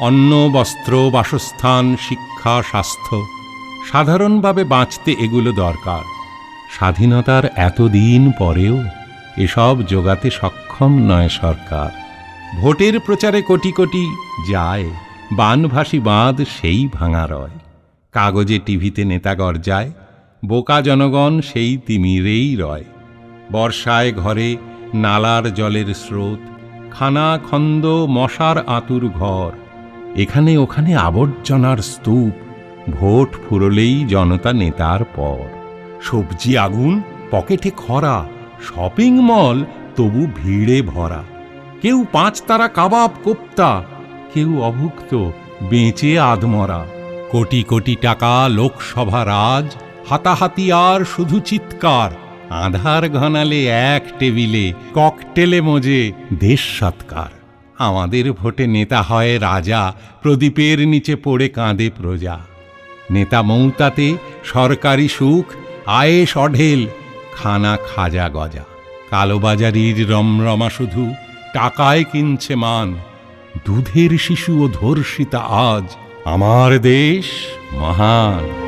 অন্ন, বস্ত্র, বাসস্থান, শিক্ষা, স্বাস্থ্য সাধারণভাবে বাঁচতে এগুলো দরকার। স্বাধীনতার এতদিন পরেও এসব যোগাতে সক্ষম নয় সরকার। ভোটের প্রচারে কোটি কোটি যায়, বানভাসী বাঁধ সেই ভাঙা রয়। কাগজে টিভিতে নেতা গর্জায়, বোকা জনগণ সেই তিমিরেই রয়। বর্ষায় ঘরে নালার জলের স্রোত, খানা খন্দ মশার আতুর ঘর এখানে ওখানে আবর্জনার স্তূপ। ভোট ফুরলেই জনতা নেতার পর। সবজি আগুন, পকেটে খরা, শপিং মল, তবু ভিড়ে ভরা। কেউ পাঁচ তারা কাবাব কোপ্তা, কেউ অভুক্ত বেঁচে আধমরা। কোটি কোটি টাকা লোকসভা রাজ, হাতাহাতি আর শুধু চিৎকার। আধার ঘনালে এক টেবিলে, ককটেলে মজে দেশ সৎকার। আমাদের ভোটে নেতা হয় রাজা, প্রদীপের নিচে পড়ে কাঁদে প্রজা। নেতা মৌতাতে সরকারি সুখ, আয়েস অঢেল, খানা খাজা গজা। কালোবাজারির রমরমা শুধু টাকায় কিনছে মান। দুধের শিশু ও ধর্ষিতা আজ আমার দেশ মহান।